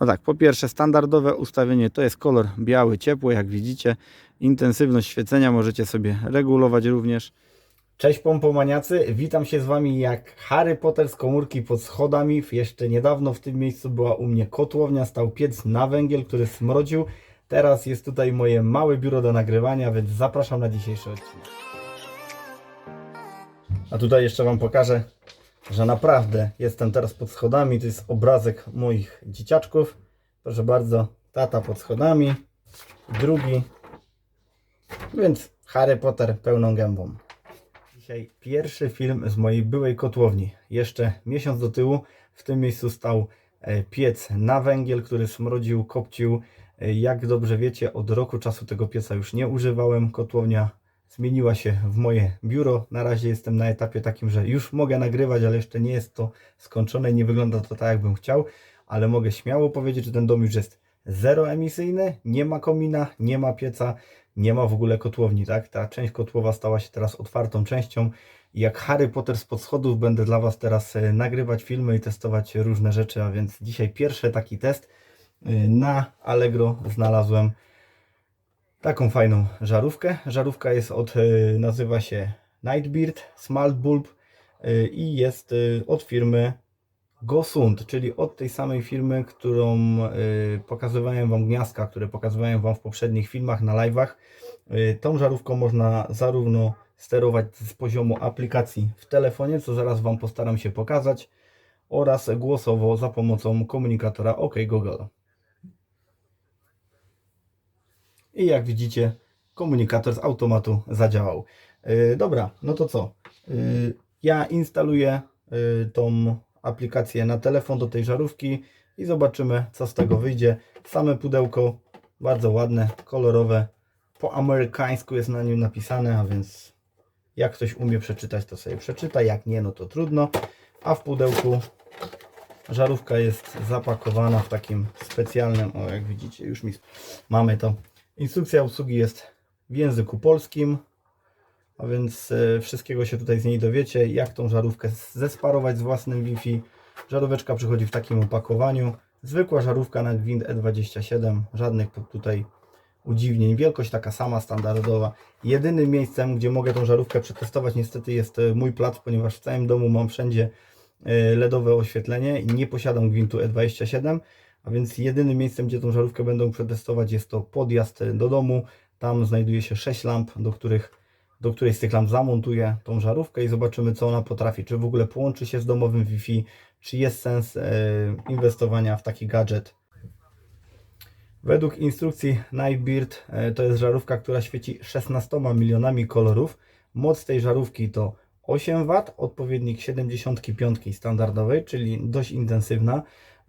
No tak, po pierwsze standardowe ustawienie to jest kolor biały, ciepły, jak widzicie. Intensywność świecenia możecie sobie regulować również. Cześć pompomaniacy, witam się z Wami jak Harry Potter z komórki pod schodami. Jeszcze niedawno w tym miejscu była u mnie kotłownia, stał piec na węgiel, który smrodził. Teraz jest tutaj moje małe biuro do nagrywania, więc zapraszam na dzisiejszy odcinek. A tutaj jeszcze Wam pokażę, że naprawdę jestem teraz pod schodami. To jest obrazek moich dzieciaczków. Proszę bardzo, tata pod schodami, drugi, więc Harry Potter pełną gębą. Dzisiaj pierwszy film z mojej byłej kotłowni. Jeszcze miesiąc do tyłu w tym miejscu stał e, piec na węgiel, który smrodził, kopcił. E, Jak dobrze wiecie, od roku czasu tego pieca już nie używałem. Kotłownia zmieniła się w moje biuro. Na razie jestem na etapie takim, że już mogę nagrywać, ale jeszcze nie jest to skończone. Nie wygląda to tak, jakbym chciał, ale mogę śmiało powiedzieć, że ten dom już jest zeroemisyjny. Nie ma komina, nie ma pieca, nie ma w ogóle kotłowni. Tak? Ta część kotłowa stała się teraz otwartą częścią. I jak Harry Potter spod schodów będę dla Was teraz e, nagrywać filmy i testować różne rzeczy, a więc dzisiaj pierwszy taki test. E, Na Allegro znalazłem taką fajną żarówkę. Żarówka jest od, e, nazywa się Nightbeard Smart Bulb e, i jest e, od firmy Gosund, czyli od tej samej firmy, którą pokazywałem Wam gniazdka, które pokazywałem Wam w poprzednich filmach na live'ach. Tą żarówką można zarówno sterować z poziomu aplikacji w telefonie, co zaraz Wam postaram się pokazać, oraz głosowo za pomocą komunikatora OK Google. I jak widzicie, komunikator z automatu zadziałał. Yy, dobra, no to co? Yy, ja instaluję yy, tą aplikację na telefon do tej żarówki i zobaczymy, co z tego wyjdzie. Same pudełko, bardzo ładne, kolorowe. Po amerykańsku jest na nim napisane, a więc jak ktoś umie przeczytać, to sobie przeczyta. Jak nie, no to trudno. A w pudełku żarówka jest zapakowana w takim specjalnym, o jak widzicie, już mi mamy to. Instrukcja obsługi jest w języku polskim, a więc e, wszystkiego się tutaj z niej dowiecie, jak tą żarówkę zesparować z własnym Wi-Fi. Żaróweczka przychodzi w takim opakowaniu. Zwykła żarówka na gwint E27, żadnych tu- tutaj udziwnień. Wielkość taka sama, standardowa. Jedynym miejscem, gdzie mogę tą żarówkę przetestować niestety jest e, mój plac, ponieważ w całym domu mam wszędzie e, LEDowe oświetlenie i nie posiadam gwintu E27, a więc jedynym miejscem, gdzie tą żarówkę będą przetestować jest to podjazd do domu. Tam znajduje się 6 lamp, do których do której z tych lamp zamontuję tą żarówkę i zobaczymy co ona potrafi. Czy w ogóle połączy się z domowym Wi-Fi, czy jest sens e, inwestowania w taki gadżet. Według instrukcji Nightbeard e, to jest żarówka, która świeci 16 milionami kolorów. Moc tej żarówki to 8 W, odpowiednik 75 standardowej, czyli dość intensywna.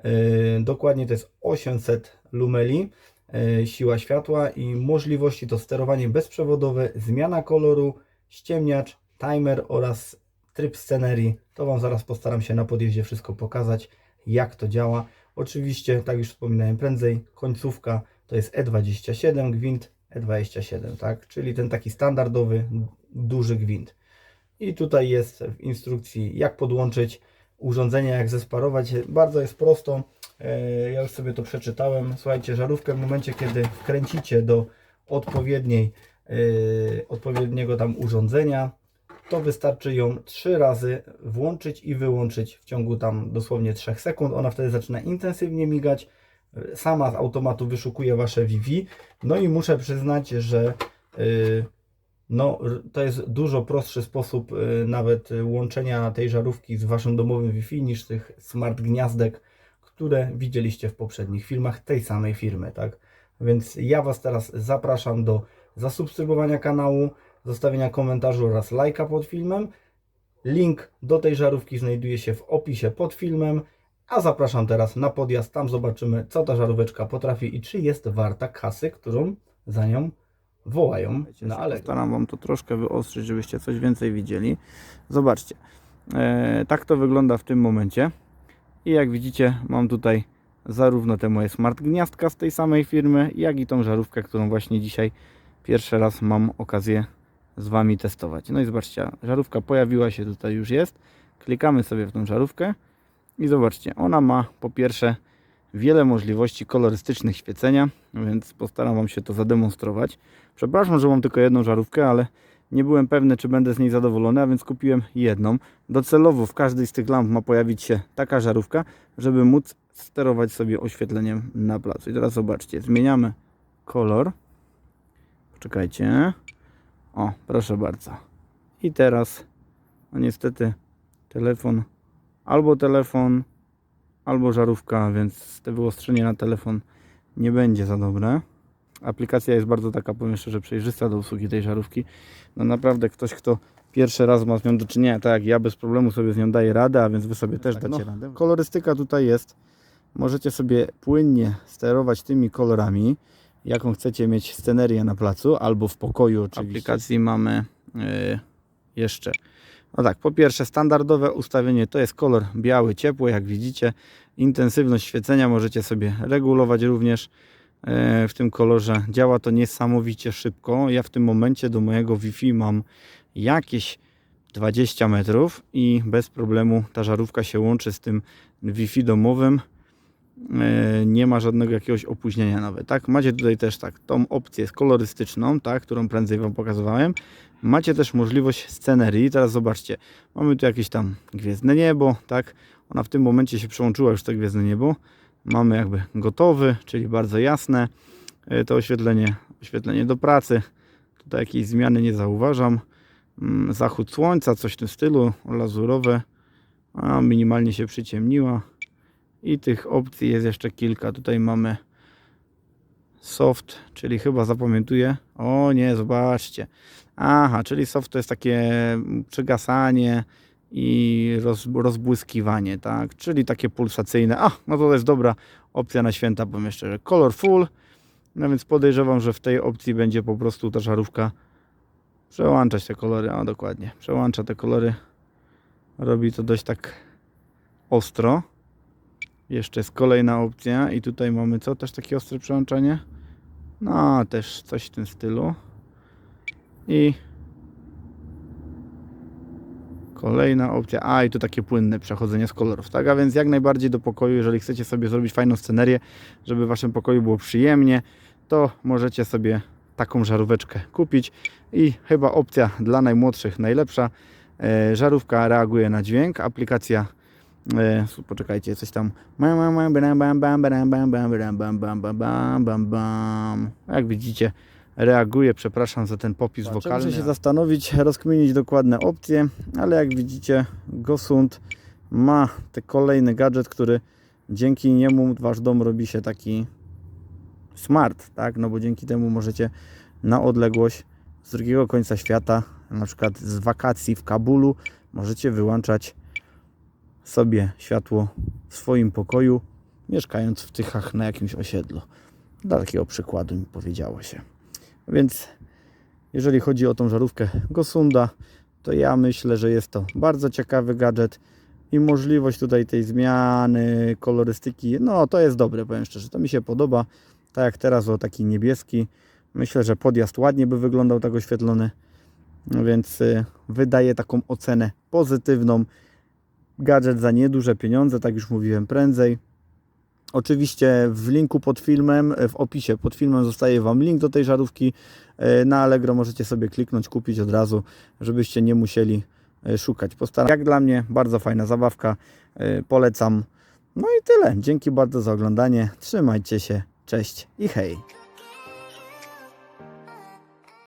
E, Dokładnie to jest 800 lumeli e, siła światła i możliwości to sterowanie bezprzewodowe, zmiana koloru, ściemniacz, timer oraz tryb scenerii. To Wam zaraz postaram się na podjeździe wszystko pokazać, jak to działa. Oczywiście, tak już wspominałem prędzej, końcówka to jest E27, gwint E27, tak? czyli ten taki standardowy, duży gwint. I tutaj jest w instrukcji, jak podłączyć urządzenie, jak zesparować. Bardzo jest prosto. E, Ja już sobie to przeczytałem. Słuchajcie, żarówkę w momencie, kiedy wkręcicie do odpowiedniej, e, odpowiedniego tam urządzenia, to wystarczy ją trzy razy włączyć i wyłączyć w ciągu tam dosłownie 3 sekund. Ona wtedy zaczyna intensywnie migać. E, Sama z automatu wyszukuje Wasze Wi-Fi. No i muszę przyznać, że y, no, to jest dużo prostszy sposób y, nawet y, łączenia tej żarówki z Waszym domowym Wi-Fi niż tych smart gniazdek, które widzieliście w poprzednich filmach tej samej firmy, tak? Więc ja Was teraz zapraszam do zasubskrybowania kanału, zostawienia komentarzu oraz lajka pod filmem. Link do tej żarówki znajduje się w opisie pod filmem, a zapraszam teraz na podjazd. Tam zobaczymy, co ta żaróweczka potrafi i czy jest warta kasy, którą za nią wołają. No ale staram Wam to troszkę wyostrzyć, żebyście coś więcej widzieli. Zobaczcie, e, tak to wygląda w tym momencie. I jak widzicie, mam tutaj zarówno te moje smart gniazdka z tej samej firmy, jak i tą żarówkę, którą właśnie dzisiaj pierwszy raz mam okazję z Wami testować. No i zobaczcie, żarówka pojawiła się tutaj, już jest. Klikamy sobie w tą żarówkę i zobaczcie, ona ma po pierwsze wiele możliwości kolorystycznych świecenia, więc postaram Wam się to zademonstrować. Przepraszam, że mam tylko jedną żarówkę, ale nie byłem pewny, czy będę z niej zadowolony, a więc kupiłem jedną. Docelowo w każdej z tych lamp ma pojawić się taka żarówka, żeby móc sterować sobie oświetleniem na placu. I teraz zobaczcie, zmieniamy kolor. Poczekajcie. O, proszę bardzo. I teraz, no niestety, telefon, albo telefon, albo żarówka, więc te wyostrzenie na telefon nie będzie za dobre. Aplikacja jest bardzo taka, powiem szczerze, przejrzysta do usługi tej żarówki. No naprawdę ktoś, kto pierwszy raz ma z nią do czynienia, tak jak ja, bez problemu sobie z nią daje radę, a więc Wy sobie też dacie radę. Kolorystyka tutaj jest. Możecie sobie płynnie sterować tymi kolorami, jaką chcecie mieć scenerię na placu, albo w pokoju oczywiście. W aplikacji mamy yy, jeszcze no tak, po pierwsze standardowe ustawienie to jest kolor biały, ciepły, jak widzicie. Intensywność świecenia możecie sobie regulować również w tym kolorze. Działa to niesamowicie szybko. Ja w tym momencie do mojego Wi-Fi mam jakieś 20 metrów i bez problemu ta żarówka się łączy z tym Wi-Fi domowym. E, Nie ma żadnego jakiegoś opóźnienia nawet, tak? Macie tutaj też tak, tą opcję kolorystyczną, tak, którą prędzej Wam pokazywałem. Macie też możliwość scenerii. Teraz zobaczcie, mamy tu jakieś tam gwiezdne niebo, tak? Ona w tym momencie się przełączyła już to gwiezdne niebo. Mamy jakby gotowy, czyli bardzo jasne e, to oświetlenie, oświetlenie do pracy. Tutaj jakiejś zmiany nie zauważam. Mm, Zachód słońca, coś w tym stylu, lazurowe. A minimalnie się przyciemniła. I tych opcji jest jeszcze kilka. Tutaj mamy soft, czyli chyba zapamiętuję. O nie, zobaczcie. Aha, czyli soft to jest takie przygasanie i roz, rozbłyskiwanie, tak? Czyli takie pulsacyjne. A, no to jest dobra opcja na święta, powiem że colorful. No więc podejrzewam, że w tej opcji będzie po prostu ta żarówka przełączać te kolory. A dokładnie, przełącza te kolory. Robi to dość tak ostro. Jeszcze jest kolejna opcja i tutaj mamy co? Też takie ostre przełączanie? No, też coś w tym stylu. I kolejna opcja. A, i tu takie płynne przechodzenie z kolorów. Tak, a więc jak najbardziej do pokoju, jeżeli chcecie sobie zrobić fajną scenerię, żeby w waszym pokoju było przyjemnie, to możecie sobie taką żaróweczkę kupić. I chyba opcja dla najmłodszych najlepsza. E, żarówka reaguje na dźwięk. Aplikacja E, poczekajcie, coś tam. Jak widzicie, reaguje. Przepraszam za ten popis wokalny. Muszę się zastanowić, rozkminić dokładne opcje, ale jak widzicie, Gosund ma ten kolejny gadżet, który dzięki niemu wasz dom robi się taki smart, tak? No bo dzięki temu możecie na odległość z drugiego końca świata, na przykład z wakacji w Kabulu, możecie wyłączać sobie światło w swoim pokoju, mieszkając w Tychach na jakimś osiedlu. Dla takiego przykładu mi powiedziało się. Więc jeżeli chodzi o tą żarówkę Gosunda, to ja myślę, że jest to bardzo ciekawy gadżet i możliwość tutaj tej zmiany kolorystyki, no to jest dobre, powiem szczerze, to mi się podoba. Tak jak teraz o taki niebieski, myślę, że podjazd ładnie by wyglądał tak oświetlony, no więc y, wydaję taką ocenę pozytywną gadżet za nieduże pieniądze, tak już mówiłem prędzej. Oczywiście w linku pod filmem, w opisie pod filmem zostaje Wam link do tej żarówki. E, Na Allegro możecie sobie kliknąć, kupić od razu, żebyście nie musieli e, szukać. Postaram. Jak dla mnie bardzo fajna zabawka, E, polecam. No i tyle. Dzięki bardzo za oglądanie. Trzymajcie się. Cześć i hej.